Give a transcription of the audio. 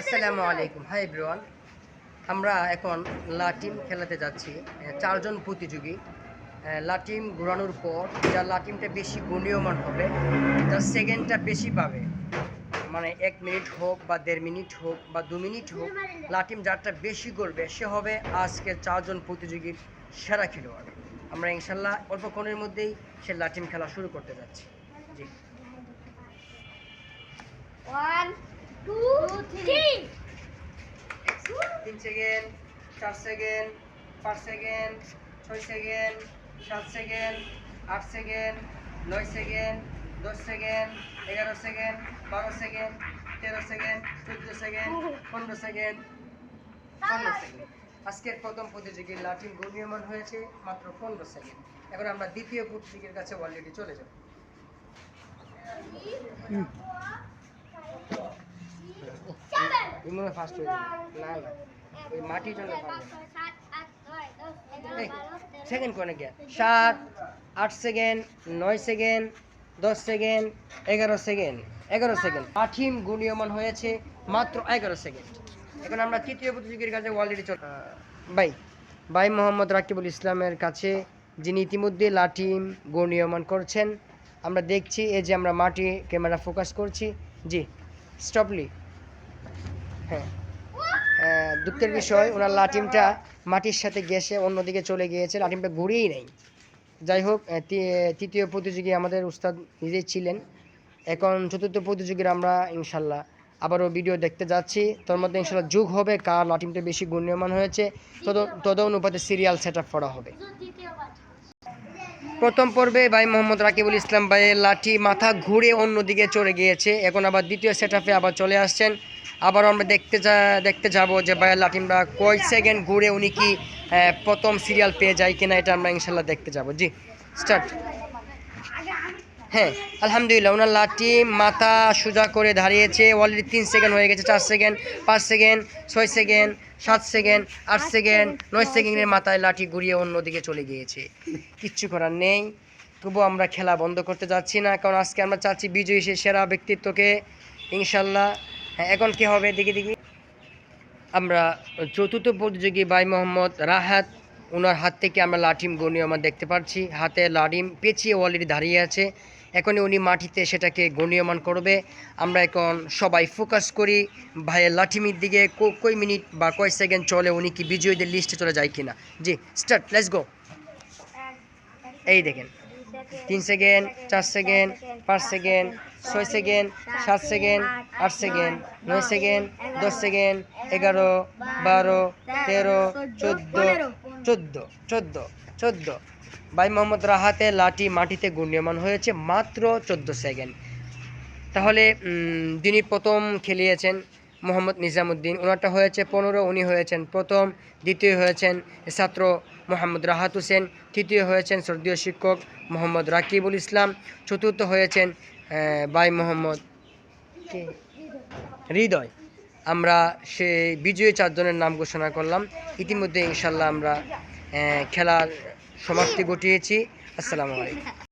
আসসালামু আলাইকুম। Hi everyone আমরা এখন লাটিম খেলাতে যাচ্ছি। চারজন প্রতিযোগী। লাটিম ঘোরানোর পর যার লাটিমটা বেশি গুণীয়মান হবে যার সেকেন্ডটা বেশি পাবে। মানে এক মিনিট হোক বা দেড় মিনিট হোক বা দু মিনিট হোক লাটিম যারটা বেশি করবে, সে হবে আজকের চারজন প্রতিযোগীর সেরা খেলোয়াড়। আমরা ইনশাল্লাহ অল্পক্ষণের মধ্যেই সে লাটিম খেলা শুরু করতে যাচ্ছি। জি। তিন সেকেন্ড চার সেকেন্ড পাঁচ সেকেন্ড ছয় সেকেন্ড সাত সেকেন্ড আট সেকেন্ড নয় সেকেন্ড দশ সেকেন্ড এগারো সেকেন্ড বারো সেকেন্ড তেরো সেকেন্ড চোদ্দ সেকেন্ড পনেরো সেকেন্ড পনেরো সেকেন্ড। আজকের প্রথম প্রতিযোগীর লাঠিম ঘূর্ণীয়মান হয়েছে মাত্র পনেরো সেকেন্ড। এখন আমরা দ্বিতীয় প্রতিযোগীর কাছে অলরেডি চলে যাব। তুমি ফার্স্ট হয়ে না না ওই মাটি জন্য। সেকেন্ড কোনে গিয়া? সাত আট সেকেন্ড নয় সেকেন্ড দশ সেকেন্ড এগারো সেকেন্ড এগারো সেকেন্ড। আঠিম গুণীয়মান হয়েছে মাত্র এগারো সেকেন্ড। এখন আমরা তৃতীয় প্রতিযোগীর কাছে অলরেডি চল ভাই ভাই মোহাম্মদ রাকিবুল ইসলামের কাছে, যিনি ইতিমধ্যে লাঠিম গুণীয়মান করছেন, আমরা দেখছি এই যে আমরা মাটি ক্যামেরা ফোকাস করছি। জি স্টপলি হ্যাঁ। দুঃখের বিষয়, ওনার লাটিমটা মাটির সাথে গেছে অন্যদিকে চলে গিয়েছে লাটিমটা ঘুরেই নেই। যাই হোক তৃতীয় প্রতিযোগী আমাদের উস্তাদ নিজেই ছিলেন। এখন চতুর্থ প্রতিযোগীর আমরা ইনশাল্লাহ আবারও ভিডিও দেখতে যাচ্ছি। তোর মধ্যে ইনশাল্লাহ যুগ হবে কার লাটিমটা বেশি গুণ্যমান হয়েছে। তদ অনুপাতে সিরিয়াল সেট আপ করা হবে। প্রথম পর্বে ভাই মোহাম্মদ রাকিবুল ইসলাম ভাইয়ের লাঠি মাথা ঘুরে অন্যদিকে চলে গিয়েছে। এখন আবার দ্বিতীয় সেট আপে আবার চলে আসছেন। আবার আমরা দেখতে যা দেখতে যাব যে ভাইয়ের লাঠিমরা কয় সেকেন্ড ঘুরে উনি কি প্রথম সিরিয়াল পেয়ে যায় কিনা, এটা আমরা ইনশাল্লাহ দেখতে যাব। জি স্টার্ট হ্যাঁ আলহামদুলিল্লাহ, ওনার লাঠি, মাথা সোজা করে দাঁড়িয়েছে অলরেডি তিন সেকেন্ড হয়ে গেছে, চার সেকেন্ড পাঁচ সেকেন্ড ছয় সেকেন্ড সাত সেকেন্ড আট সেকেন্ড নয় সেকেন্ডের মাথায় লাঠি ঘুরিয়ে অন্যদিকে চলে গিয়েছে। কিচ্ছু করার নেই। তবুও আমরা খেলা বন্ধ করতে যাচ্ছি না, কারণ আজকে আমরা চাচ্ছি বিজয়ী সে সেরা ব্যক্তিত্বকে। ইনশাল্লাহ হ্যাঁ এখন কি হবে দেখি দেখি। আমরা চতুর্থ প্রতিযোগী ভাই মোহাম্মদ রাহাত, ওনার হাত থেকে আমরা লাঠিম গণীয় আমরা দেখতে পাচ্ছি। হাতে লাঠিম পেঁচিয়ে অলরেডি দাঁড়িয়ে আছে। এখনই উনি মাটিতে সেটাকে গণীয়মান করবে। আমরা এখন সবাই ফোকাস করি, ভাইয়ের লাঠিমির দিকে কই মিনিট বা কয় সেকেন্ড চলে, উনি কি বিজয়ীদের লিস্টে চলে যায় কিনা? জি স্টার্ট লেটস গো এই দেখেন, তিন সেকেন্ড চার সেকেন্ড পাঁচ সেকেন্ড ছয় সেকেন্ড সাত সেকেন্ড আট সেকেন্ড নয় সেকেন্ড দশ সেকেন্ড এগারো, বারো, তেরো, চোদ্দ চোদ্দ চোদ্দ চোদ্দ। ভাই মোহাম্মদ রাহাতে লাঠি মাটিতে গুণ্যমান হয়েছে মাত্র চোদ্দ সেকেন্ড। তাহলে যিনি প্রথম খেলিয়েছেন মোহাম্মদ নিজামুদ্দিন ওনারটা হয়েছে পনেরো, উনি হয়েছেন প্রথম, দ্বিতীয় হয়েছেন ছাত্র মোহাম্মদ রাহাত হোসেন, তৃতীয় হয়েছেন শ্রদ্ধীয় শিক্ষক মোহাম্মদ রাকিবুল ইসলাম, চতুর্থ হয়েছেন ভাই মোহাম্মদ? হৃদয়। আমরা সে বিজয়ী চারজনের নাম ঘোষণা করলাম। ইতিমধ্যে ইনশাল্লাহ আমরা খেলার সমাপ্তি ঘটিয়েছি। আসসালামু আলাইকুম।